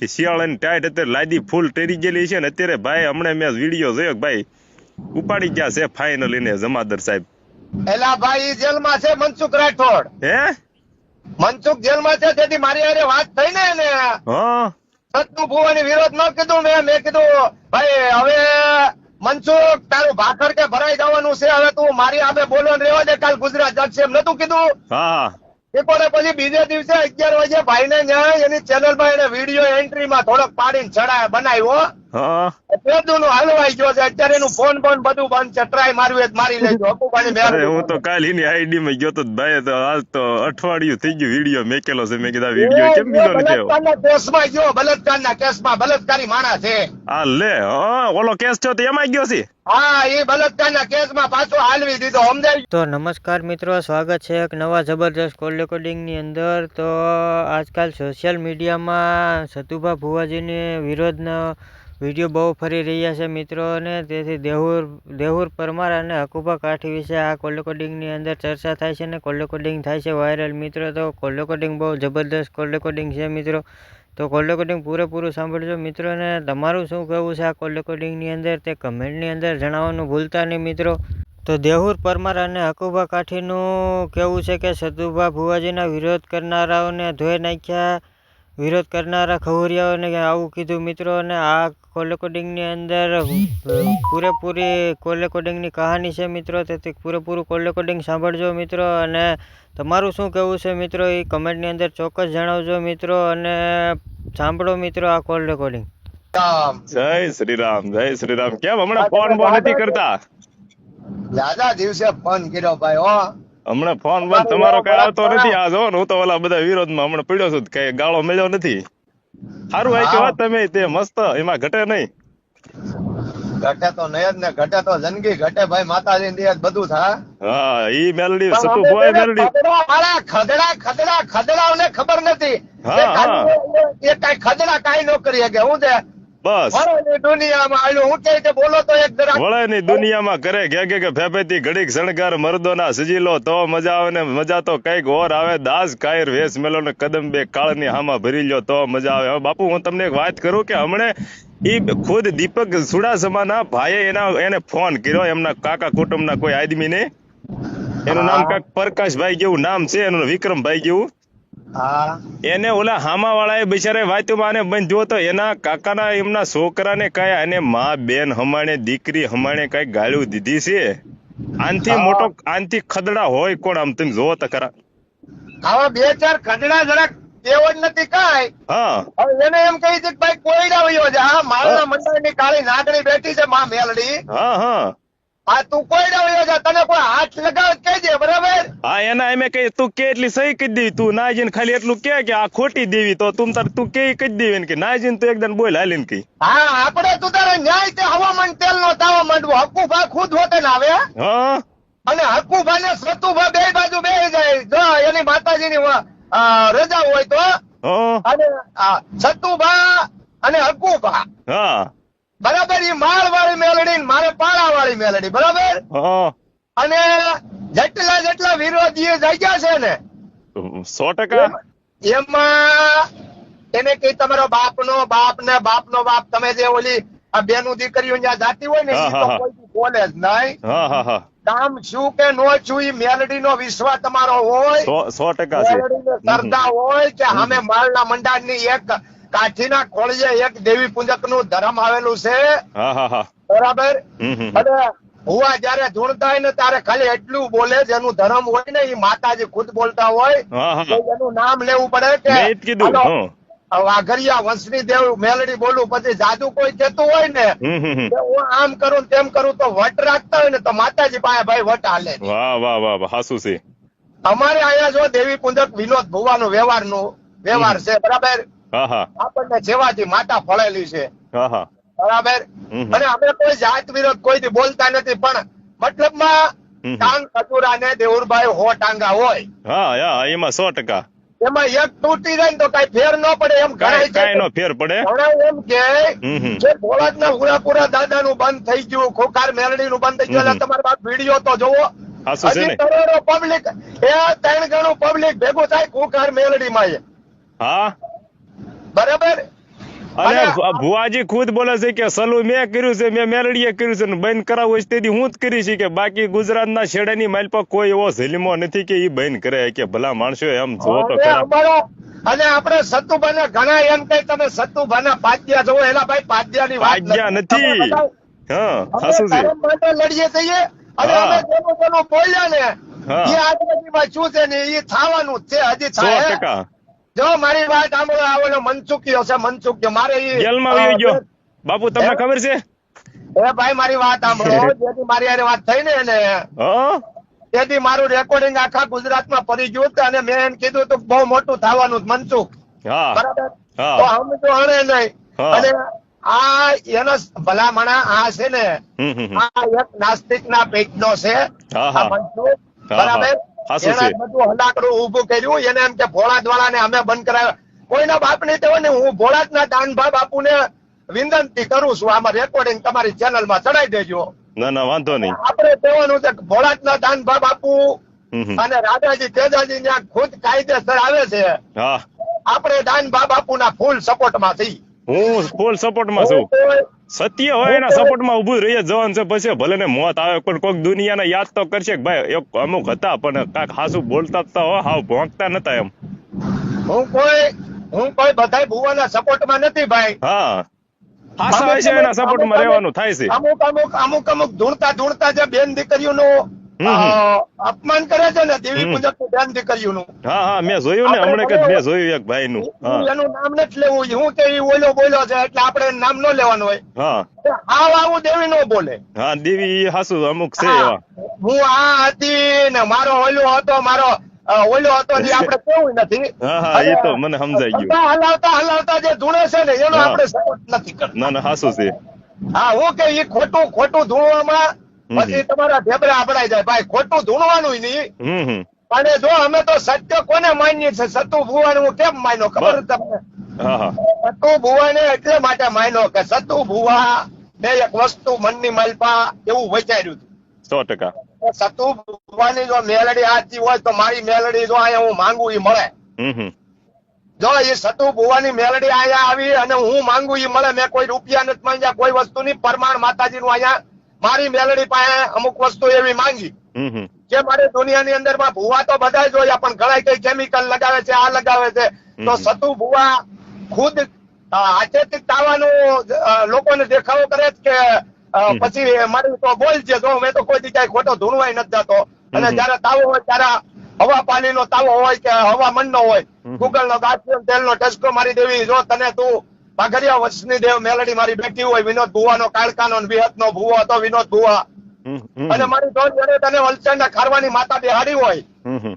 કે શિયાળાની ટાઈટ અત્યારે લાદી ફૂલ ટેરી ગયેલી છે ને અત્યારે ભાઈ હમણાં મેં વીડિયો જોયો ભાઈ ઉપાડી ગયા છે ફાઇનલ એને જમાદર સાહેબ. એલા ભાઈ જેલમાં છે મનસુખ રાઠોડ. હે? મનસુખ જેલમાં છે તેથી મારી અરે વાત થઈ ને એને. હા. સત્તુ ભુવાની વિરોધ ન કીધું મેં મેં કીધું ભાઈ હવે મનસુખ તારું ભાખર કે ભરાઈ જવાનું છે હવે તું મારી સામે બોલો ને રહેવા દે કાલ ગુજરાત જશે. એમ નતું કીધું. હા. એ પણ પછી બીજે દિવસે અગિયાર વાગે ભાઈ ને ન્યાય એની ચેનલમાં એને વીડિયો એન્ટ્રી માં થોડોક પાડીને ચડાય, બનાવ્યો. હા. હલવાઈ ગયો છે. અત્યારે એનું ફોન બોન બધું બંધ છે. ટ્રાય મારવી હોય તો મારી લેજો. અપુભાની અરે હું તો કાલ એની આઈડી માં ગયો તો ભાઈ તો આજ તો અઠવાડિયું થઈ ગયું વીડિયો મેકેલો છે. મેં કીધા વીડિયો કેમ બીજો નથી આવ્યો? કેસમાં ગયો. બલાત્કારના કેસમાં બલાત્કારી માણસ છે. આ લે હા ઓલો કેસ થયો તો એમાં ગયો છે? હા એ બલાત્કારના કેસમાં પાછો હાલવી દીધો. સમજાય? તો નમસ્કાર મિત્રો સ્વાગત છે એક નવા જબરદસ્ત કોલ રેકોર્ડિંગની અંદર. તો આજકાલ સોશિયલ મીડિયામાં સતુભા ભુવાજીની વિરોધનો વીડિયો બહુ ફરી રહ્યા છે મિત્રો અને તેથી દેહુર દેહુર પરમાર અને હકુભા કાઠી વિશે આ કોલ રેકોર્ડિંગની અંદર ચર્ચા થાય છે અને કોલ રેકોર્ડિંગ થાય છે વાયરલ. મિત્રો, તો કોલ રેકોર્ડિંગ બહુ જબરદસ્ત કોલ રેકોર્ડિંગ છે મિત્રો. તો કોલ્ડકોડિંગ પૂરેપૂરું સાંભળજો મિત્રો અને તમારું શું કહેવું છે આ કોલ્ડ રેકોર્ડિંગની અંદર તે કમેન્ટની અંદર જણાવવાનું ભૂલતા નહીં મિત્રો. તો દેહુર પરમાર અને હકુભા કાઠીનું કહેવું છે કે સતુભા ભુવાજીના વિરોધ કરનારાઓને ધોઈ નાખ્યા, વિરોધ કરનારા ખવરિયાઓને આવું કીધું મિત્રો અને આ કોલ રેકોર્ડિંગની અંદર પૂરેપૂરી કોલ રેકોર્ડિંગની કહાની છે મિત્રો. તેથી પૂરેપૂરું કોલ રેકોર્ડિંગ સાંભળજો મિત્રો. અને તમારું શું કહેવું છે મિત્રો એ કમેન્ટની અંદર ચોક્કસ જણાવજો મિત્રો. અને સાંભળો મિત્રો આ કોલ રેકોર્ડિંગ જય શ્રી રામ જય શ્રી રામ. કેમ હમણાં ફોન બોન નથી કરતા? દાદા દિવસે ફોન કર્યો ભાઈ હો. હમણાં ફોન બંધ તમારો કઈ આવતો નથી. આ જો હું તો ઓલા બધા વિરોધમાં હમણાં પડ્યો છું કઈ ગાળો મળ્યો નથી. સારું હોય કે વાત તમે તે મસ્ત એમાં ઘટે નહીં. ઘટે તો નહીં જ ને ઘટે તો જિંદગી ઘટે ભાઈ માતાજી ની બધું થાય. હા ઈ મેલડી સતુ તેને મેલડી. ખદડા ખદડા ખદડા ખદડાઓને ખબર નથી. એ કાંઈ ખદડા કાઈ ન કરી શકે હું છે બસ. દુનિયામાં હું કહે બોલો તો એક જરા વળે ની દુનિયામાં કરે કે કે ફેફેતી ઘડીક શણગાર મર્દોના સજીલો તો મજા આવે ને મજા તો કંઈક ઓર આવે. દાસ કાયર વેસ મેલો ને કદમ બે કાળની હામાં ભરી લ્યો તો મજા આવે. હવે બાપુ હું તમને એક વાત કરું કે હમણે ઈ ખુદ દીપક સુડાસમાના ભાઈએ એના એને ફોન કર્યો એમના કાકા કુટુંબના કોઈ આદમીને. એનું નામ કાક પ્રકાશભાઈ જેવું નામ છે એનું વિક્રમભાઈ જેવું. એને ઓલા હામા વાળાએ બિચારે વાતમાં આને બંધ્યો તો એના કાકાના એમના છોકરાને કઈ અને મા બેન હમાણે દીકરી હમાણે કઈ ગાળ્યું દીધી છે? આનથી મોટો આનથી ખદડા હોય કોણ આમ તમે જોવો તો ખરા. આવા બે ચાર ખદડા જરાક એવો જ નથી કાંઈ. હા. એને એમ કહી છે કે ભાઈ કોઈડા વયો છે આ માળના મંડળની કાળી નાગણી બેઠી છે મા મેલડી. હા હા. આ તું કોયડા વયો છે તને કોઈ હાથ લગાવ કહેજે બરાબર? હા એના એમે કઈ તું કે એટલી સહી કરી દેવી તું ના જઈને ખાલી એટલું કે કે આ ખોટી દેવી તો તું તાર તું કે કહી દેવી? કે ના જઈને તું એકદમ બોલ હાલીને કહી. હા આપણે તું તારે ન્યાય તે હવામાન તેલ નો તાવા માંડવો. હકુભા ખુદ હોતે ના આવે હા? અને હકુભા ને સતુભા બે બાજુ બે જાય. જો એની માતાજીની ની રજા હોય તો હા. અને સતુભા અને હકુભા. હા. બરાબર એ માળ વાળી મેલડી મારે પાળા વાળી મેલડી બરાબર? અને જેટલા જેટલા વિરોધીઓ જાગ્યા છે ને સો ટકા? એમાં એને કઈ તમારો બાપ નો બાપ ને બાપ નો બાપ તમે જે ઓલી આ બેનું દીકરીઓ જ્યાં જાતી હોય ને. કોઈ બોલે જ નહીં. કામ શું કે નો છું એ મેલડી નો વિશ્વાસ તમારો હોય. સો ટકા શ્રદ્ધા હોય કે સામે માળના મંડાણની એક કાઠીના ખોળીએ એક દેવી પૂજકનું ધરમ આવેલું છે. બરાબર? અને હુવા જયારે ધૂણતા હોય ને ત્યારે ખાલી એટલું બોલે જેનું ધર્મ હોય ને એ માતાજી ખુદ બોલતા હોય. એનું નામ લેવું પડે કે. વાઘરિયા વંશની દેવ મેલડી બોલું પછી જાદુ કોઈ કેતું હોય ને હું આમ કરું તેમ કરું તો વટ રાખતા હોય ને તો માતાજી પાસે ભાઈ વટ હાલે વાહ વાહ વાહ વાહ હાસુ અમારે અહીંયા જો દેવી પૂજક વિનોદ ભુવાનો વ્યવહારનું વ્યવહાર છે બરાબર? આપણને જેવાથી માતા ફળેલી છે. બરાબર? અને અમે કોઈ જાત વિરોધ કોઈથી બોલતા નથી પણ મતલબમાં. ટાંગ કચુરા ને દેવુરભાઈ હો ટાંગા હોય. હા એમાં સો ટકા. એમાં એક તૂટી જાય તો કઈ ફેર ન પડે એમ કાંઈ નો ફેર પડે. ઘણા એમ કે હમ ના જે ભોળાતના દાદા નું બંધ થઈ ગયું ખોખાર મેલડીનું બંધ થઈ ગયું એટલે તમારે પાસે વીડિયો તો જોવો. હજી કરોડો પબ્લિક એ ત્રણ ગણું પબ્લિક ભેગું થાય ખોખાર મેલડીમાં એ. હા? બરાબર? અને ભુવાજી ખુદ બોલે છે કે સલુ મેં કર્યું છે મેં મેલડીએ કર્યું છે ને બંધ કરાવવું હોય છે તેથી હું જ કરી છે કે બાકી ગુજરાતના છેડાની માઇલ પર કોઈ એવો ઝીલમો નથી કે ઈ બંધ કરે કે ભલા માણસો એમ જોવો તો ખરા. અને આપણે સતુભાને ઘણા એમ કઈ તમે સતુભાના પાદ્યા જોવો એલા ભાઈ પાદ્યાની વાત પાદ્યા નથી. હા છે. માટે લડીએ થઈએ અને અમે જેનું જેનું બોલ્યા ને એ આજુબાજુમાં શું છે ને એ થવાનું જ છે હજી થાય જો મારી વાત સાંભળો આવેલો ઓલો મનસુખીઓ છે મનસુખીઓ મારે ઈ જેલમાં આવી ગયો. બાપુ તમને ખબર છે? એ ભાઈ મારી વાત સાંભળો જેથી મારી હારે વાત થઈ ને એને. તેથી મારું રેકોર્ડિંગ આખા ગુજરાતમાં પડી ગયું હતું અને મેં એમ કીધું હતું બહુ મોટું થવાનું મનસુખ. બરાબર? તો હમ તો હણે નહીં. અને આ એનો ભલામણા આ છે ને. આ એક નાસ્તિક ના પેટ નો છે. આ મનસુખ. બરાબર? એના. બધું હલાકડું ઊભું કર્યું એને એમ કે ભોળા દ્વાળા ને અમે બંધ કરાવ્યા. કોઈના બાપ નહીં તેવો ને હું ભોળાત ના દાનભા બાપુ વિનંતી કરું છું આમાં રેકોર્ડિંગ તમારી ચેનલમાં ચડાઈ દેજો. ના ના વાંધો નહીં. આપણે કહેવાનું છે કે ભોળાત ના દાનભા બાપુ. અને રાજાજી તેજાજી ત્યાં ખુદ કાયદેસર આવે છે. આપણે દાનભા બાપુ ના ફૂલ સપોર્ટમાં થઈ હું ફૂલ સપોર્ટમાં છું સત્ય હોય એના સપોર્ટમાં ઊભું રહીએ જવાનું છે પછી. ભલે ને મોત આવે પણ કોઈક દુનિયાને યાદ તો કરશે કે ભાઈ એક અમુક હતા પણ કાંઈક હાસુ બોલતા તો હો, હાવ ભોંકતા નતા એમ. હું કોઈ હું કોઈ બધાય ભુવાના સપોર્ટમાં નથી ભાઈ. હા. હાસા હોય છે એના સપોર્ટમાં રહેવાનું થાય છે. અમુક અમુક અમુક અમુક ધૂણતા ધૂણતા જે બેન દીકરીઓનો. અપમાન કરે છે ને દેવી પૂજક પૂજક બેન દીકરીઓનું. હા હા મેં જોયું ને હમણાં કે મેં જોયું એક ભાઈ નું એનું નામ નથી લેવું હું કે ઓલો બોલ્યો છે એટલે આપણે નામ ન લેવાનું હોય. હા. આવ આવું દેવી નો બોલે. હા દેવી હાસુ અમુક છે એવા. હું આ હતી ને મારો ઓલો હતો મારો ઓલો હતો જે આપણે કેવું નથી. હા હા એ તો મને સમજાઈ ગયું. હલાવતા હલાવતા જે ધૂણે છે ને એનો. આપણે સપોર્ટ નથી કરતા. ના ના હાસુ છે. હા હું કે એ ખોટું ખોટું ધૂણવામાં. પછી તમારા ઢેબરા આપડાઈ જાય. ભાઈ ખોટું ધૂણવાનું નહીં. અને જો અમે તો સત્ય કોને માનીએ છે સતુ ભુવાને હું કેમ માન્યો? ખબર તમને? સતુ ભુવાને એટલે માટે માન્યો કે સતુ ભુવા ને એક વસ્તુ મનની માલપા એવું વિચાર્યું હતું. સો ટકા. સતુ ભુવાની જો મેલડી આતી હોય તો મારી મેલડી જો અહીંયા હું માંગુ એ મળે. જો એ સતુ ભુવાની મેલડી અહીંયા આવી અને હું માંગુ ઈ મળે. મેં કોઈ રૂપિયા નથી માંગ્યા કોઈ વસ્તુની. પરમાણ માતાજી નું અહીંયા મારી મેલડી પાસે અમુક વસ્તુ એવી માંગી જે મારે દુનિયાની અંદરમાં ભૂવા તો બધા જોયા પણ ઘણા કઈ કેમિકલ લગાવે છે આ લગાવે છે. તો સતુ ભૂવા ખુદ આચેતિક તાવાનું લોકોને દેખાવો કરે કે પછી મારી તો બોલ છે જો મેં તો કોઈ જગ્યાએ ખોટો ધૂણવાય નથી જતો. અને જયારે તાવો હોય ત્યારે હવા પાણી નો તાવો હોય કે હવામંડ નો હોય. ગૂગલ નો ગાંઠિયો તેલ નો ટચકો મારી દેવી જો તને તું પાઘડિયા વંશની દેવ મેલડી મારી બેઠી હોય વિનોદ ભુવાનો કાળકાનો વિહતનો ભુવો હતો વિનોદ ભુવા. અને મારી દોન જોડે તને વલસાડના ખારવાની માતા બિહાડી હોય.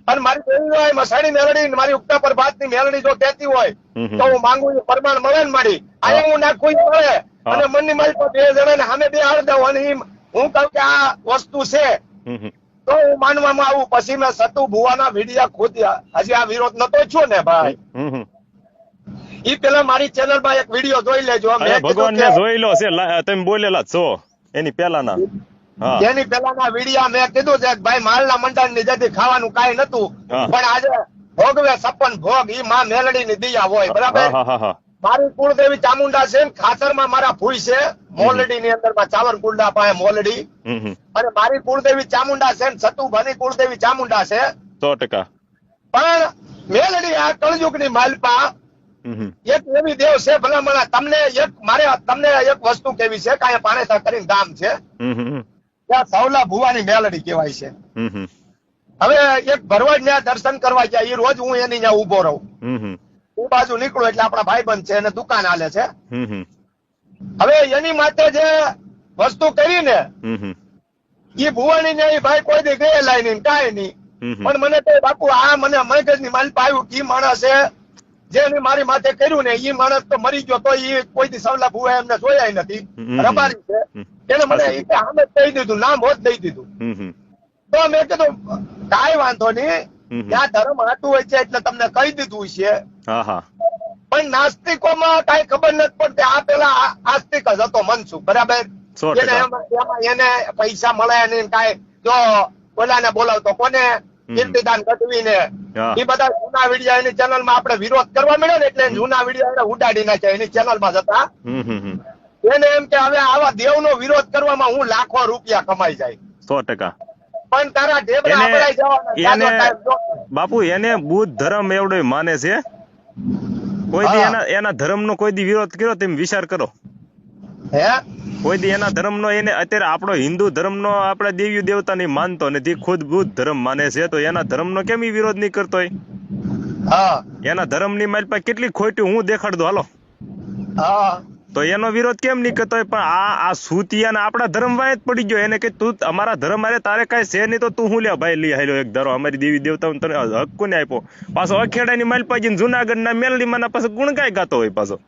અને મારી દેવી હોય મસાણી મેલડી મારી ઉગતા પર ભાતની મેલડી જો કહેતી હોય. તો હું માંગુ પ્રમાણ મળે ને મારી. અહીંયા હું. નાખું મળે. અને મનની મારી પર બે જણા ને સામે બે હાડ દઉં અને હું કહું કે આ વસ્તુ છે. તો હું માનવામાં આવું. પછી મેં સતુ ભુવાના વિડિયા ખોદ્યા. હજી આ વિરોધ નતો છું ને ભાઈ. ઈ પેલા મારી ચેનલમાં એક વિડિયો જોઈ લેજો ભગવાન ને જોઈ લો છે તમે બોલેલા છો એની પેલાના એની પેલાના વિડિયા મેં કીધું છે ભાઈ માલના મંડળની જતી ખાવાનું કાંઈ નતું પણ આજે ભોગવે સપન ભોગ ઈ માં મેલડી ની દિયા હોય બરાબર? મારી કુળદેવી ચામુંડા છે ખાતરમાં મારા ભૂઈ છે મોલડી ની અંદરમાં ચાવરકુંડા પાસે મોલડી. અને મારી કુળદેવી ચામુંડા છે સતુભાની કુળદેવી ચામુંડા છે. સો ટકા. પણ મેલડી આ કળયુગની માલપા. એક એવી દેવ છે ભલામણા તમને એક મારે તમને એક વસ્તુ કેવી છે કાંઈ અહીંયા કરીને ગામ છે. ત્યાં સૌલા ભુવાની મેલડી કહેવાય છે. હવે એક ભરવાડ ને દર્શન કરવા ગયા એ રોજ હું એની ત્યાં ઊભો રહું. હું બાજુ નીકળું એટલે આપણા ભાઈબંધ છે એને દુકાન હાલે છે. હવે એની માટે જે વસ્તુ કરી ને હમ હમ. એ ભુવાની ને એ ભાઈ કોઈ દી ગયેલા નહીં કાંઈ નહીં. પણ મને તો બાપુ આ મને મગજની માલ પાયું કે માણસે જેને મારી માથે કર્યું ને એ માણસ તો મરી ગયો તો એ કોઈ સવલા ભુવા એમને જોયા નથી. રબારી છે. એને મને કે કહી દીધું નામ હોત દઈ દીધું. તો મેં કીધું કાંઈ વાંધો નહીં. ત્યાં ધર્મ હાટું હોય છે એટલે તમને કહી દીધું છે. પણ નાસ્તિકો નાસ્તિકોમાં કાંઈ ખબર નથી પડતી. આ પેલા આસ્તિક જ હતો મનસુખ બરાબર? એને પૈસા મળે નહીં કઈ. જો ઓલાને બોલાવતો કોને? કીર્તિદાન ગઢવી ને એ બધા જૂના વીડિયો એની ચેનલમાં આપણે વિરોધ કરવા મળ્યો ને એટલે જૂના વીડિયો એને ઉડાડી નાખ્યા એની ચેનલમાં જતા એને એમ કે હવે આવા દેવનો વિરોધ કરવામાં હું લાખો રૂપિયા કમાઈ જાય. સો ટકા. પણ તારા ઢેબરા અપડાઈ જવાના. બાપુ એને બુદ્ધ ધર્મ એવડો માને છે. કોઈ દી એના એના ધર્મ નો કોઈ દી વિરોધ કર્યો તેમ વિચાર કરો. હે? કોઈ દી એના ધર્મનો એને અત્યારે આપણો હિન્દુ ધર્મનો આપણે દેવી દેવતાની માનતો નથી ખુદ બુદ્ધ ધર્મ માને છે તો એના ધર્મનો કેમ વિરોધ નહીં કરતો હા. એના ધર્મની મારી પાસે કેટલી ખોટી હું દેખાડ દઉં હાલો. હા. તો એનો વિરોધ કેમ નહીં કરતો પણ આ આ સૂતિયાને આપણા ધર્મ વાય જ પડી ગયો એને કે તું અમારા ધર્મ મારે તારે કાંઈ છે નહીં તો તું હું લે ભાઈ લઈ હાલ્યો એક ધારો અમારી દેવી દેવતા તને હક કોને આપ્યો? પાછો અખેડાની માલ પાજી જુનાગઢના મેલડીમાંના પાસે ગુણ કાંઈ ગાતો હોય પાછો?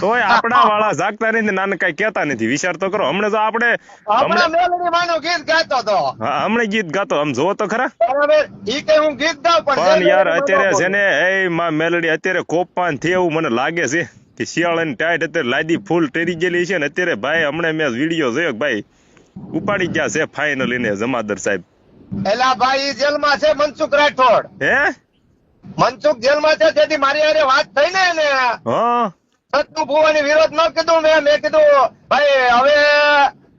તોય આપણા વાળા જાગતા નથી નાને કઈ કેતા નથી. વિચાર તો કરો. હમણાં તો આપણે હમણાં ગીત ગાતો તો. હમણાં ગીત ગાતો. આમ જોવો તો ખરા. ઈ કે હું ગીત ગાઉં પણ પણ યાર અત્યારે છે ને એ માં મેલડી અત્યારે કોપાનથી એવું મને લાગે છે. કે શિયાળાની ટાઈટ અત્યારે લાદી ફૂલ ટેરી ગયેલી છે ને અત્યારે ભાઈ હમણાં મેં વીડિયો જોયો ભાઈ ઉપાડી ગયા છે ફાઇનલી ને જમાદર સાહેબ. એલા ભાઈ ઈ જેલમાં છે મનસુખ રાઠોડ. હે? મનસુખ જેલમાં છે તેથી મારી હારે વાત થઈ ને એને. હા. સત્તુ ભુવાની વિરોધ ન કીધું મેં મેં કીધું ભાઈ હવે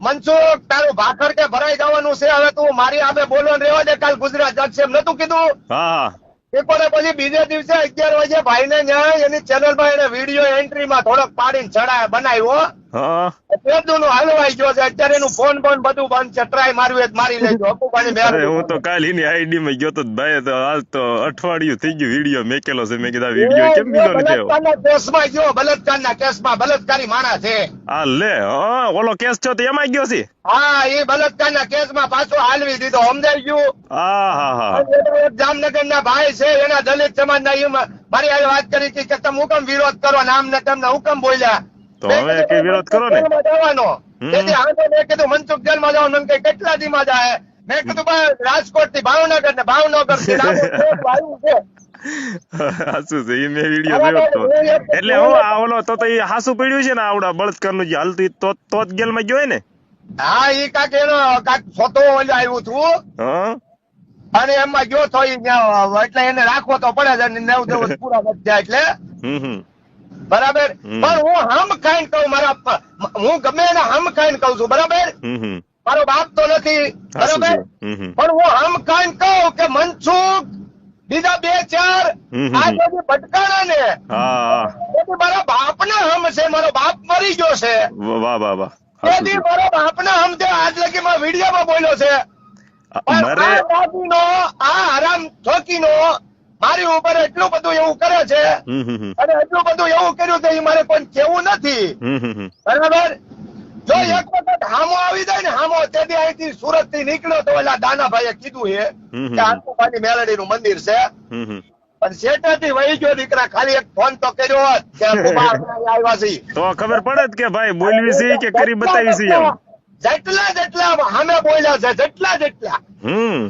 મનસુખ તારું ભાખર કે ભરાઈ જવાનું છે હવે તું મારી સામે બોલવાનું રેવા દે કાલ ગુજરાત જશે. એમ નતું કીધું. હા. પેપરે પછી બીજે દિવસે અગિયાર વાગે ભાઈને ન્યાય એની ચેનલમાં એને વીડિયો એન્ટ્રી માં થોડોક પાડીને ચડાય બનાવ્યો. પેદું નું હલવાઈ ગયો છે. અત્યારે એનું ફોન બોન બધું બંધ છે. ટ્રાય મારવી હોય મારી લેજો. અપુભાની અરે હું તો કાલ એની આઈડી માં ગયો તો ભાઈ તો હાલ તો અઠવાડિયું થઈ ગયું વીડિયો મેકેલો છે. મેં કીધા વીડિયો કેમ બીજો નથી આવ્યો? કેસમાં ગયો. બલાત્કારના કેસમાં બલાત્કારી માણસ છે. આ લે હા ઓલો કેસ થયો તો એમાં ગયો છે? હા એ બલાત્કારના કેસમાં પાછો હાલવી દીધો. સમજાઈ ગયું? આ હા હા. જામનગર ના ભાઈ છે. એના દલિત સમાજ ના મારી આજે વાત કરી હતી કે તમે હુકમ વિરોધ કરો નામ ને તમને હુકમ બોલ્યા. તો હવે વિરોધ કરો ને. તેથી આજે મેં કીધું મનસુખ જેલમાં જવાનું. કે કેટલા દીમાં જાય? મેં કીધું રાજકોટથી ભાવનગર ને ભાવનગરથી છે. હાસુ છે ઈ મેં વીડિયો જોયો તો. એટલે હું આ ઓલો તો તો ઈ હાસુ પડ્યું છે ને આવડા બળદકરનું જે હાલતું તો તો જ ગેલમાં ગયો હોય ને? હા એ કાક એનો કાક ઓલે આવ્યું હતું હા? અને એમાં ગયો તો એટલે એને રાખવો તો પડે નેવું દેવું પૂરા નથી જાય એટલે. હમ હમ. બરાબર? પણ હું હમ ખાઈને કહું મારા હું ગમે એને હમ ખાઈને કહું છું બરાબર? મારો બાપ તો નથી બરાબર? પણ હું હમ ખાઈને કહું કે મનસુખ બીજા બે ચાર. આ જે ભટકાણા ને મારા બાપ મારા હમ છે મારો બાપ મરી ગયો છે. વાહ વાહ વાહ તેથી છે. બાપ બાપને હમ છે આજ લગી માં વિડીયોમાં બોલ્યો છે. આ હરામ ચોકી આ મારી ઉપર એટલું બધું એવું કરે છે હમ હમ હમ. અને એટલું બધું એવું કર્યું ઈ મારે કોઈ કેવું નથી. હમ હમ હમ. બરાબર? જો એક વખત હામો આવી જાય ને હામો તેથી અહીંથી સુરતથી નીકળ્યો તો એટલે દાનાભાઈએ કીધું છે હમ હમ. કે આંકુભાઈ મેલડી નું મંદિર છે. હમ હમ. પણ શેઠેથી વહી ગયો દીકરા ખાલી એક ફોન તો કર્યો હોત કે આવ્યા છીએ તો ખબર પડે કે ભાઈ બોલવી છે કે કરી બતાવી છે જેટલા જેટલા સામે બોલ્યા છે જેટલા જેટલા. હમ.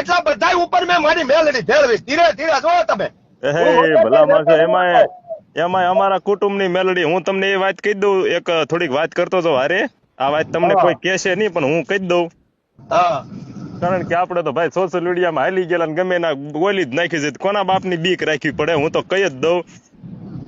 એટલા બધા ઉપર મેં મારી મેલડી ફેરવી ધીરે ધીરે જો તમે. એમાં એમાં અમારા કુટુંબની મેલડી. હું તમને એ વાત કહી દઉં. એક થોડીક વાત કરતો હતો હારે. આ વાત તમને કોઈ કહેશે નહીં પણ હું કહી દઉં. હા. કારણ કે આપણે તો ભાઈ સોશિયલ મીડિયામાં હાલી ગયેલા ગમે ના બોલી જ નાખી છે. કોના બાપની બીક રાખવી પડે? હું તો કહી જ દઉં.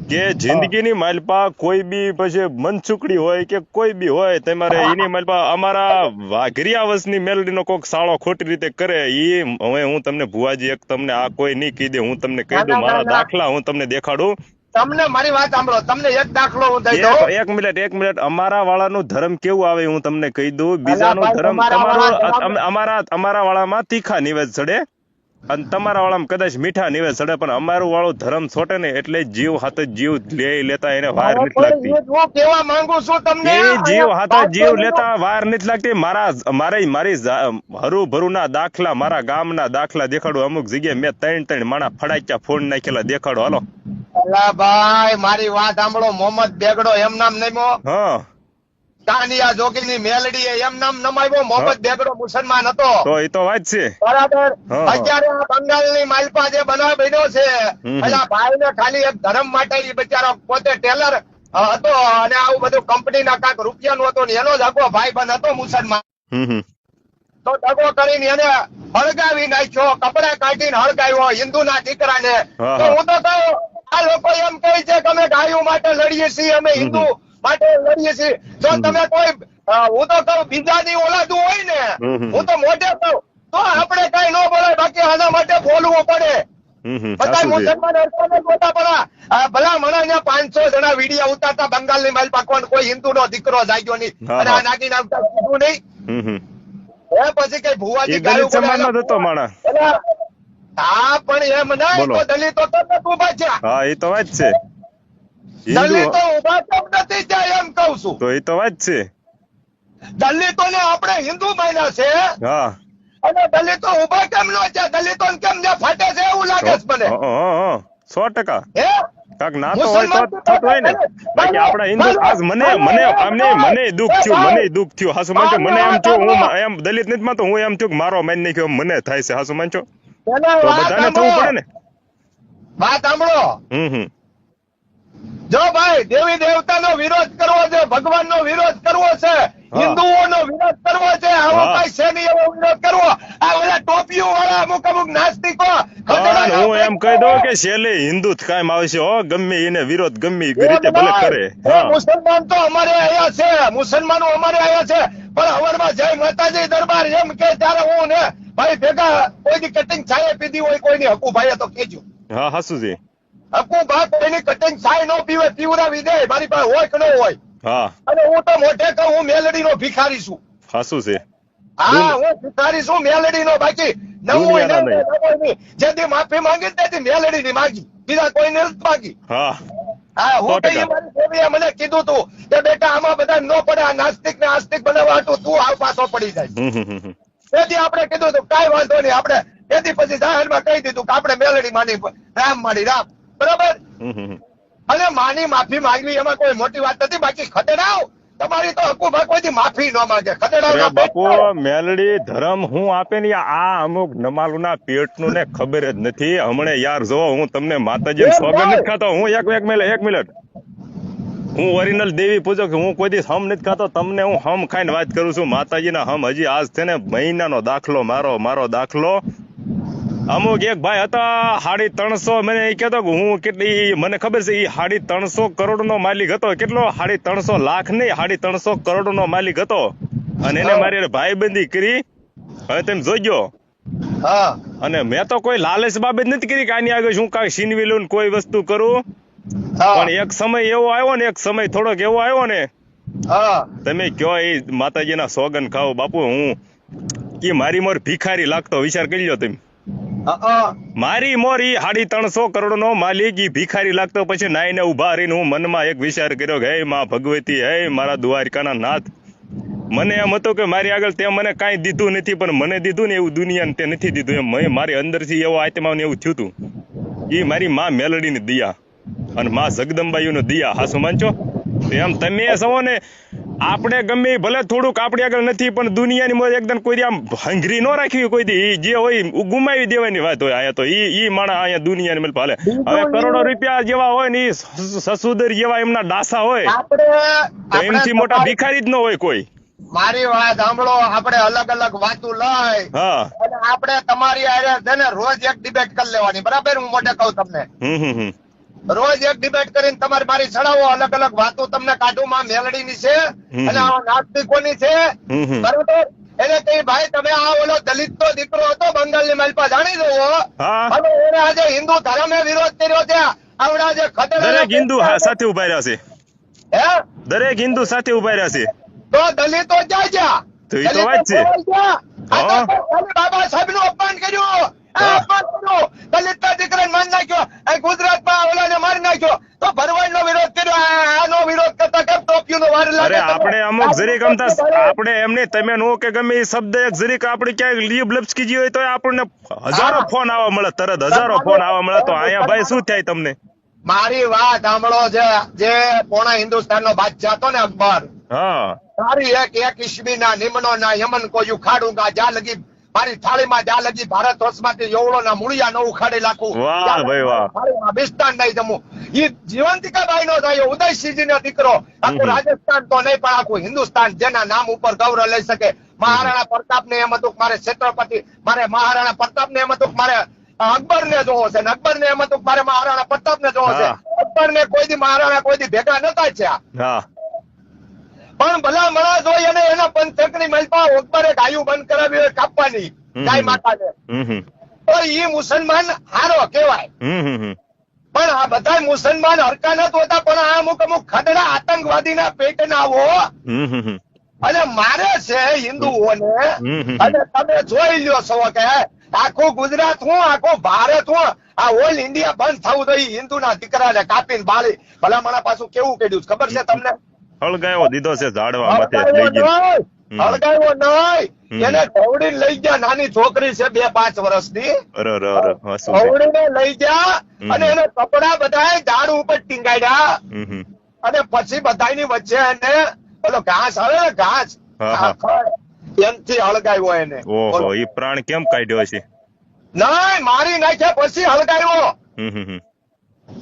કે જિંદગીની માલપા કોઈ બી પછી મનસુકડી હોય કે કોઈ બી હોય તમારે એની માલપા અમારા વાઘરિયા વંશની મેલડીનો કોક સાળો ખોટી રીતે કરે ઈ હવે હું તમને ભુવાજી એક તમને આ કોઈ નહીં કહી દે હું તમને કહી દઉં મારા દાખલા હું તમને દેખાડું. તમને મારી વાત સાંભળો તમને એક દાખલો હું દઈ એક દઉં. એક મિનિટ એક મિનિટ. અમારા વાળાનું ધર્મ કેવું આવે હું તમને કહી દઉં? બીજાનું ધર્મ તમારું અમારા અમારા વાળામાં તીખા નિવેદ ચડે. અને તમારા વાળામાં કદાચ મીઠા નિવેદ ચડે પણ અમારું વાળું ધર્મ છોટે ને એટલે જીવ હાથે જીવ લે લેતા એને વાર નથી લાગતી. હું કેવા માંગુ છું તમને? એ જીવ હાથે જીવ લેતા વાર નથી લાગતી. મારા મારે મારી હરુ ભરું ના દાખલા મારા ગામના દાખલા દેખાડું. અમુક જગ્યાએ મેં ત્રણ ત્રણ માણા ફડાક્યા ફોન નાખેલા દેખાડો. હાલો. અલા ભાઈ મારી વાત સાંભળો. મોહમ્મદ બેગડો એમ નામ નહીં હા. કાનિયા જોગીની મેલડી એમ નામ નમાવ્યો. મોહમ્મદ બેગડો મુસલમાન હતો. તો એ તો વાત છે. બરાબર. અત્યારે આ બંગાળની માલપા જે બનાવ બન્યો છે. એટલે ભાઈ ને ખાલી એક ધર્મ માટે બિચારો પોતે ટેલર હતો અને આવું બધું કંપનીના કાંક રૂપિયાનું હતું ને એનો જ આગો ભાઈ બંધ હતો મુસલમાન. તો દગો કરીને એને હળગાવી નાખ્યો કપડા કાઢીને હળગાવ્યો દીકરાને. ને તો હું. તો કહું આ લોકો એમ કહે છે કે અમે ગાયો માટે લડીએ છીએ અમે હિન્દુ માટે લડીએ છીએ. જો તમે કોઈ હું તો કહું બીજાની ઓલાદું હોય ને. હું તો મોઢે કહું તો આપણે કઈ ન બોલાય બાકી આના માટે બોલવું પડે. હમ હમ બધા મુસલમાન હરખાને જ પડા ભલા મણા પાંચસો જણા વીડિયો ઉતારતા બંગાળની માલ પાકવાન કોઈ હિન્દુ નો દીકરો જાગ્યો નહીં. અને આ. નાગીને કીધું નહીં. એ પછી કઈ ભુવાજી હતો માણા હા પણ એમ નહીં તો દલિતો તો હા એ તો વાત છે. દલિતો ઊભા કેમ નથી ત્યાં એમ કઉ છું. તો એ તો વાત છે. દલિતોને આપણે હિન્દુ માન્યા છે હા. અને દલિતો ઊભા કેમ નો છે દલિતો કેમ જે ફાટે છે એવું લાગે છે મને. સો ટકા. હે? કાક ના તો હોય તો થતું હોય ને. બાકી આપણા હિન્દુ આજ મને મને આમને મને દુઃખ થયું મને દુઃખ થયું. હાસુ માનજો મને એમ થયું હું એમ દલિત નથી માનતો હું એમ થયું કે મારો મારી નહીં મને થાય છે. હાસુ માનજો. તો વાત બધાને થવું પડે ને. વાત સાંભળો. હમ હમ. જો ભાઈ દેવી દેવતાનો વિરોધ કરવો છે ભગવાનનો વિરોધ કરવો છે હિન્દુઓનો વિરોધ કરવો છે આવો કઈ છે નહીં એવો વિરોધ કરવો. આ બધા ટોપીઓ વાળા અમુક અમુક નાસ્તિકો હું એમ કહી દઉં કે છેલ્લે હિન્દુ જ કાયમ આવશે હો ગમે એને વિરોધ ગમે રીતે ભલે કરે. મુસલમાન તો અમારે આયા છે મુસલમાનો અમારે આયા છે પણ અવરમાં જય માતાજી દરબાર એમ કે ત્યારે હું ને ભાઈ ભેગા કોઈની કટિંગ છાયા પીધી હોય કોઈની હકુ ભાઈ તો કેજો હા હાસુ છે બાપ એની કટિંગ સાય નો પીવે પીવડાવી દે મારી પાસે હોય કે ન હોય. હા. અને હું તો મોઢે કહું હું મેલડીનો ભિખારી છું. હાસુ છે. હા હું ભિખારી છું બાકી. નવું દુનિયાના ને નવું નહીં. જેથી માફી માંગી તેથી મેલડીની માંગી. બીજા કોઈ ને માંગી. હા. હા હું તો એ મારી છોકરીએ મને કીધું તું કે બેટા આમાં બધા ન પડે આ નાસ્તિક ને આસ્તિક બનાવવા હાટુ તું આવ પાછો પડી જાય. તેથી આપણે કીધું તું કઈ વાંધો નહીં આપણે. તેથી પછી જાહેરમાં કહી દીધું કે આપણે મેલડી માની રામ માની રામ. બરાબર. અને માની માફી માંગવી એમાં કોઈ મોટી વાત નથી બાકી ખતેડાવ. તમારી તો હકુભા કોઈથી માફી ન માંગે ખતેડાવ બાપુ મેલડી ધર્મ હું આપે ને આ અમુક નમાલુના પેટનું ને ખબર જ નથી. હમણે યાર જો હું તમને માતાજી એમ નથી ખાતો હું એક એક મિનિટ એક મિનિટ. હું ઓરિજિનલ દેવી પૂજક હું કોઈ દિવસ હમ નથી ખાતો તમને હું હમ ખાઈને વાત કરું છું. માતાજીના હમ હજી આજ છે ને મહિનાનો દાખલો મારો મારો દાખલો. અમુક એક ભાઈ હતા સાડી ત્રણસો મને એ કહેતો કે હું કેટલી મને ખબર છે એ સાડી ત્રણસો કરોડ નો માલિક હતો. કેટલો? સાડી ત્રણસો લાખ નહીં સાડી ત્રણસો કરોડ નો માલિક હતો. અને એને મારી ભાઈબંધી કરી. હવે તમે જોજો. હા. અને મેં તો કોઈ લાલચ બાબત નથી કરી કે આની આગળ શું કાંઈ છીનવી લઉં કોઈ વસ્તુ કરું. પણ એક સમય એવો આવ્યો ને એક સમય થોડોક એવો આવ્યો ને તમે કયો એ માતાજીના સોગન ખાઓ બાપુ હું કે મારી મોર ભિખારી લાગતો વિચાર કરી લો તમે. હા મારી મોરી સાડી ત્રણસો કરોડ નો માલિકી ભિખારી લાગતો પછી નાઈને ઊભા રહીને હું મનમાં એક વિચાર કર્યો કે, હે માં ભગવતી, હે મારા દ્વારકાના નાથ. મને એમ હતું કે, મારી આગળ તે મને કાંઈ દીધું નથી, પણ મને દીધું ને એવું દુનિયાને તે નથી દીધું. એમ મેં મારી અંદરથી એવો આત્માને એવું થયું હતું ઈ મારી માં મેલડીની દિયા અને માં જગદંબાયુનો દિયા. હાસુ માનજો એમ તમે સૌને આપણે ગમે ભલે થોડુંક આપણી આગળ નથી પણ દુનિયાની મોજ એકદમ કોઈ આમ હંગરી ન રાખવી કોઈ દી. જે હોય ગુમાવી દેવાની વાત હોય આયા તો. ઈ ઈ માણા અહીંયા દુનિયાની મતલબ હાલે હવે કરોડો રૂપિયા જેવા હોય ને સસુદર જેવા એમના ડાસા હોય એમથી મોટા ભિખારી જ ન હોય કોઈ. મારી વાત સાંભળો આપણે અલગ અલગ વાતો લઈ. અને આપણે તમારી હારે છે ને રોજ એક ડિબેટ કરી લેવાની. બરાબર? હું મોઢે કહું તમને. હમ હમ હમ. રોજ એક ડિબેટ કરીને તમારે મારી ચડાવો અલગ અલગ વાતો તમને કાઢુમાં મેલડીની છે અને નાસ્તિકોની છે? હમ. એટલે કઈ ભાઈ તમે આ ઓલો દલિત નો દીકરો હતો બંગાળની માલપા જાણી જુઓ. અને એને આજે હિન્દુ ધર્મે વિરોધ કર્યો છે. આવડા જે ખતરા દરેક હિન્દુ સાથે ઊભા રહ્યા છે. હે? દરેક હિન્દુ સાથે ઊભા રહ્યા છે. તો દલિતો જાય જા તો એ તો વાત છે. બાબા સાહેબનું અપમાન કર્યું. આ હા. અપમાન કર્યું દલિત દીકરાને મારી નાખ્યો. ગુજરાતમાં ઓલાને મારી નાખ્યો. તો ભરવાડ નો વિરોધ કર્યો. આનો વિરોધ કરતા કેમ ટોપિયું નો વાર લાગે આપણે અમુક જરીક અમતા આપણે એમને તમે નો કે ગમે એ શબ્દ એક જરીક આપણે ક્યાંય લીબ લપસકી ગઈ હોય તો આપણને હજારો ફોન આવવા મળે તરત હજારો ફોન આવવા મળે. તો અહીંયા ભાઈ શું થાય તમને? મારી વાત સાંભળો જે જે પોણા હિન્દુસ્તાન નો બાદશાહ હતો ને અકબર. હા. તારી એક એક ઈસવી ના નિમનો ના યમન કોયું ખાડું કા જા લગી મારી થાળીમાં જ્યાં લગી ભારત વર્ષમાંથી ના મૂળિયા ન ઉખાડી નાખું. વાહ ભાઈ નહીં જમું. ઈ જીવંતિકાબાઈ નો થાય ઉદયસિંહજી નો દીકરો. આખું રાજસ્થાન તો નહીં પણ આખું હિન્દુસ્તાન જેના નામ ઉપર ગૌરવ લઈ શકે. મહારાણા પ્રતાપ ને એમ હતું મારે છત્રપતિ મારે મહારાણા પ્રતાપ ને એમ હતું મારે અકબર ને જોવો છે. અકબર ને એમ હતું મારે મહારાણા પ્રતાપ ને જોવો છે. અકબર ને કોઈ દી મહારાણા કોઈ દી ભેગા નતા છે પણ ભલા માણસ હોય અને એના પંચકની મલપા ઓકબરે ગાયું બંધ કરાવી હોય કાપવાની. ગાય માતાને તો ઈ મુસલમાન હારો કહેવાય. પણ આ બધા મુસલમાન હરકા ન હોતા પણ આ અમુક અમુક ખદડા આતંકવાદીના પેટના હો અને મારે છે હિન્દુઓને. અને તમે જોઈ લ્યો છો કે આખું ગુજરાત હું આખું ભારત હું આ ઓલ ઇન્ડિયા બંધ થવું તો હિન્દુના દીકરાને કાપીને બાળી. ભલામણા પાછું કેવું કર્યું ખબર છે તમને? હળગાયો દીધો છે ઝાડવા માથે લઈ ગયો. હળગાયો. નહીં. એને ઢવડીને લઈ ગયા. નાની છોકરી છે બે પાંચ વર્ષની. ઢવડીને લઈ ગયા અને એને કપડા બધા ઝાડ ઉપર ટીંગાડ્યા અને પછી બધાની વચ્ચે એને પેલો ઘાસ આવે ઘાસ એમથી હળગાવ્યો એને. ઓહો એ પ્રાણ કેમ કાઢ્યો છે નહીં મારી નાખ્યા પછી હળગાવ્યો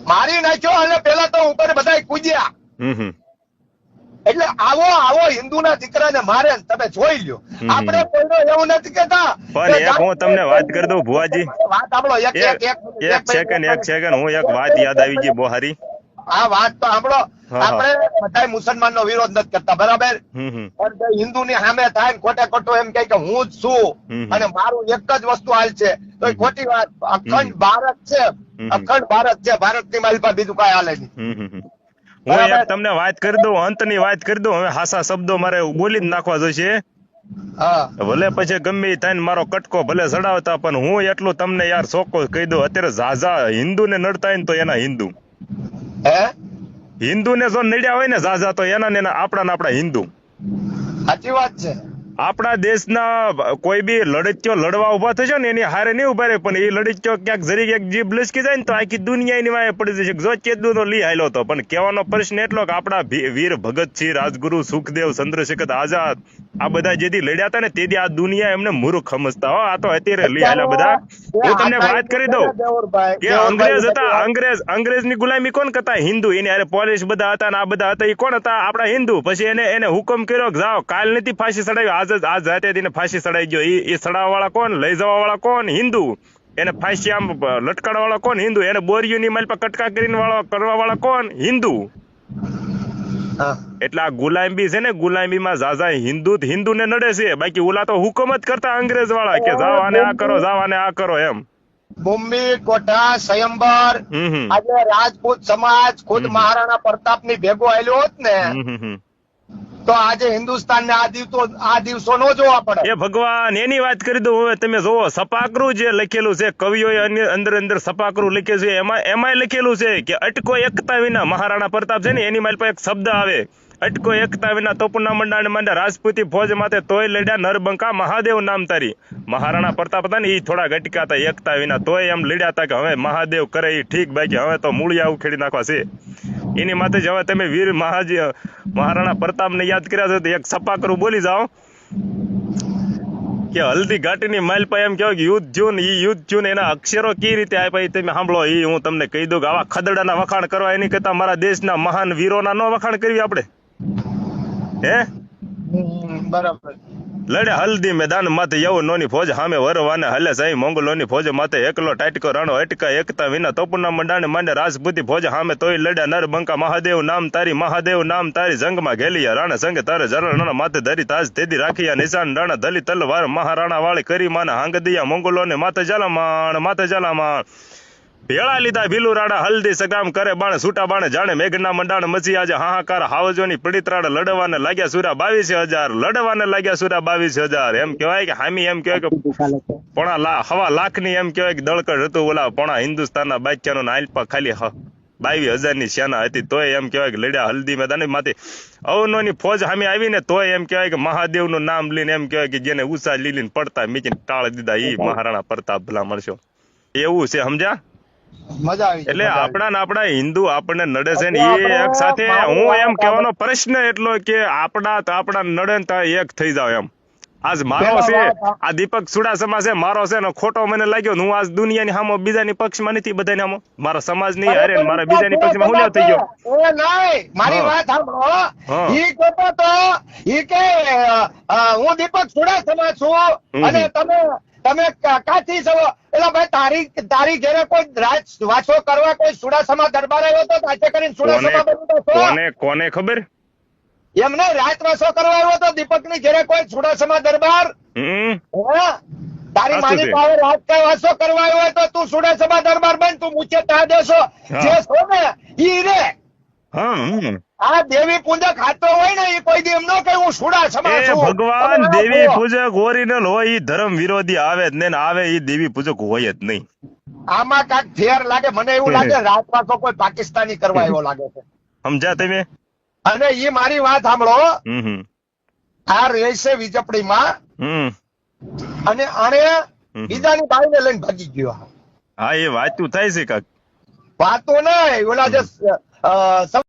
મારી નાખ્યો અને પેલા તો ઉપર બધા કૂદ્યા. હમ હમ. એટલે આવો આવો હિન્દુના દીકરાને મારે તમે જોઈ લ્યો. આપણે કોઈનો એવું નથી કેતા પણ એક હું તમને વાત કરી દઉં ભુવાજી. વાત આપણો એક એક એક સેકન્ડ એક સેકન્ડ હું એક વાત યાદ આવી ગઈ બોહારી આ વાત તો હા. આપણે બધા મુસલમાન નો વિરોધ નથી કરતા બરાબર? પણ હિન્દુ ની સામે થાય ને ખોટે ખોટું એમ કે હું જ છું. અને મારું એક જ વસ્તુ હાલ છે. તો ખોટી વાત. અખંડ ભારત છે. અખંડ ભારત છે. ભારતની મારી પાસે બીજું કઈ હાલે નહીં. હું. એક તમને વાત કરી દઉં અંતની વાત કરી દઉં. હવે હાસા શબ્દો મારે બોલી જ નાખવા જોઈશે. ભલે પછી ગમે થાય મારો કટકો ભલે ચડાવતા પણ હું એટલું તમને યાર ચોખ્ખો કહી દઉં. અત્યારે ઝાઝા હિન્દુ ને નડતા હોય ને તો એના હિન્દુ. હિન્દુ ને જો નડ્યા હોય ને ઝાઝા તો એના ને આપણા ને આપણા હિન્દુ. સાચી વાત છે. આપણા દેશના કોઈ બી લડત્યો લડવા ઊભા થશે ને એની હારે નહીં ઊભા રહે, પણ એ લડત્યો ક્યાંક જરી એક જીભ લસકી જાય ને તો આખી દુનિયા એની વાંહે પડી જશે. જો ચેદુ તો લી હાલ્યો હતો પણ કહેવાનો પ્રશ્ન એટલો કે આપણા વીર ભગતસિંહ રાજગુરુ સુખદેવ, ચંદ્રશેખર આઝાદ આ બધા જેથી લડ્યા હતા ને તેથી આ દુનિયા એમને મૂર્ખ સમજતા હો. આ તો અત્યારે લઈ આલા બધા. હું તમને વાત કરી દઉં. કે અંગ્રેજ હતા અંગ્રેજ અંગ્રેજની ગુલામી કોણ કરતા હિન્દુ. એની અરે પોલીસ બધા હતા ને આ બધા હતા. એ કોણ હતા? આપણા હિન્દુ. પછી એને એને હુકમ કર્યો કે જાઓ કાલ નથી ફાંસી ચડાવી આજ જ- આજ રાતે એને ફાંસી ચડાવી ગયો. એ ચડાવવા વાળા કોણ? લઈ જવા વાળા કોણ? હિન્દુ. એને ફાંસી આમ લટકાડવા વાળા કોણ? હિન્દુ. એને બોરિયુની માલ પર કટકા કરીને વાળા કરવા વાળા કોણ? હિન્દુ. એટલે આ ગુલામી છે ને ગુલામીમાં ઝાઝા હિન્દુ હિન્દુને નડે છે. બાકી ઓલા તો હુકમ જ કરતા અંગ્રેજ વાળા કે આને આ કરો જાઓ આને આ કરો એમ. મુંબઈ કોઠા સ્વયંબર આજે રાજપૂત સમાજ ખુદ મહારાણા પ્રતાપની ભેગો આવેલો હોત ને તો આજે હિન્દુસ્તાન ને આ દિવસો આ દિવસો નો જોવા પડે. એ ભગવાન, એની વાત કરી દઉં હવે તમે જોવો, સપાકરું જે લખેલું છે, કવિઓએ અંદર અંદર સપાકરું લખ્યું છે, એમાં એમાંય લખેલું છે કે અટકો એકતા વિના મહારાણા પ્રતાપ છે ને, એની મારી પાસે એક શબ્દ આવે. અટકો એકતા વિના તોપના મંડાણ માંડા રાજપૂતી ફોજ માથે તોય લડ્યા નરબંકા મહાદેવ નામ તારી. મહારાણા પ્રતાપ હતા ને એ થોડા ગટકા હતા, એકતા વિના તોય એમ લડ્યા હતા કે હવે મહાદેવ કરે એ ઠીક બાકી, હવે તો મૂળિયા ઉખેડી નાખવા છે. એની માથે જ તમે વીર મહાજી, મહારાણા પ્રતાપને યાદ કર્યા છે તો એક સપાકરું બોલી જાઓ. કે હલ્દી ઘાટીની માઇલ પર એમ કહેવાય કે યુદ્ધ જૂન એ યુદ્ધ જૂન એના અક્ષરો કઈ રીતે આપ્યા એ તમે સાંભળો. એ હું તમને કહી દઉં કે આવા ખદડાના વખાણ કરવા એની કરતા મારા દેશના મહાન વીરોના ન વખાણ કરવી આપણે. હે? હમ, બરાબર. લડે હલ્દી મેદાન માથે યવનોની ફોજ સામે વરવાને હલે સાઈ મોંગલોની ફોજ માથે એકલો ટાટકો રાણો અટકા એકતા વિના તોપના મંડાને માંડે રાજપૂતી ફોજ સામે તોય લડ્યા નરબંકા મહાદેવ નામ તારી મહાદેવ નામ તારી જંગમાં ઘેલિયા રાણા સંગે તારે જરણાના માથે ધરી તાજ તેદી રાખિયા નિશાન રાણા ધલી તલવાર મહારાણા વાળી કરી માને હાંગ હાંગદિયા મોંગલોને માથે જલામાણ માથે જલામાણ ભેળા લીધા ભીલું રાડા હલ્દી સગામ કરે બાણ છૂટા બાણે, જાણે મેઘના મંડાણ મચી આજે હાહાકાર, હાવજોની પડિત્રાડ લડવાને લાગ્યા સુરા બાવીસ હજાર, લડવાને લાગ્યા સુરા બાવીસ હજાર. એમ કહેવાય કે હામી એમ કહેવાય કે પોણા લા, હવા લાખની એમ કહેવાય કે દળકડ હતું ઓલા પોણા હિન્દુસ્તાનના બાચ્યાનો નાઇલપા ખાલી બાવીસ હજારની સેના હતી, તોય એમ કહેવાય કે લડ્યા હલ્દી મેદાન માથે અવનોની ફોજ સામે આવીને તોય એમ કહેવાય કે મહાદેવનું નામ લઈને એમ કહેવાય કે જેને ઉષા લીલીને પડતા મીચીને ટાળ દીધા ઈ મહારાણા પ્રતાપ ભલા મળશો. એવું છે, સમજ્યા? મજા આવી એટલે આપણા ને આપણા હિન્દુ આપણને નડે છે ને એ એક સાથે હું એમ કહેવાનો પ્રશ્ન એટલો કે આપણા તો આપણા નડે ને એક થઈ જાવ એમ. આજ મારો છે આ દીપક સુડાસમા છે મારો છે ને ખોટો મને લાગ્યો હું આજ દુનિયાની હામો બીજાની પક્ષમાં નથી બધાની સામે મારા સમાજની અરે મારા બીજાની પક્ષમાં હું થઈ ગયો? એ નહીં મારી વાત સાંભળો ઈ કહેતો તો ઈ કે હું દીપક સુડાસમા છું અને તમે તમે કાથી છો? એટલે ભાઈ તારી તારી ઘેરે કોઈ રાજ વાસો કરવા કોઈ સુડાસમા દરબાર આવ્યો તો તાચે કરીને સુડાસમા બની કોને કોને ખબર? એમને રાત વાસો કરવા આવ્યો તો દીપકની ઘેરે કોઈ સુડાસમા દરબાર? તારી માની પાસે રાત કઈ વાસો કરવા આવ્યો તો તું સુડાસમા દરબાર બન તું મુચે તા દેશો. જે છો ને ઈ રે. હા. આ દેવી પૂજક ખાતો હોય ને એ કોઈ એમ ન કે હું સુડા સમા છું. ભગવાન દેવી પૂજક ઓરિજિનલ હોય ઈ ધર્મ વિરોધી આવે જ નહીં ને આવે ઈ દેવી પૂજક હોય જ નહીં. આમાં કાક ફેર લાગે મને એવું લાગે રાજપાસો કોઈ પાકિસ્તાની કરવા એવો લાગે છે. સમજ્યા તમે? અને એ મારી વાત સાંભળો. આ રહેશે વીજપડીમાં. અને આને. બીજાની બાઈને લઈને ભાગી ગયો. હા એ વાતું થાય છે કાક. વાતો નહીં ઓલા જે Uh, some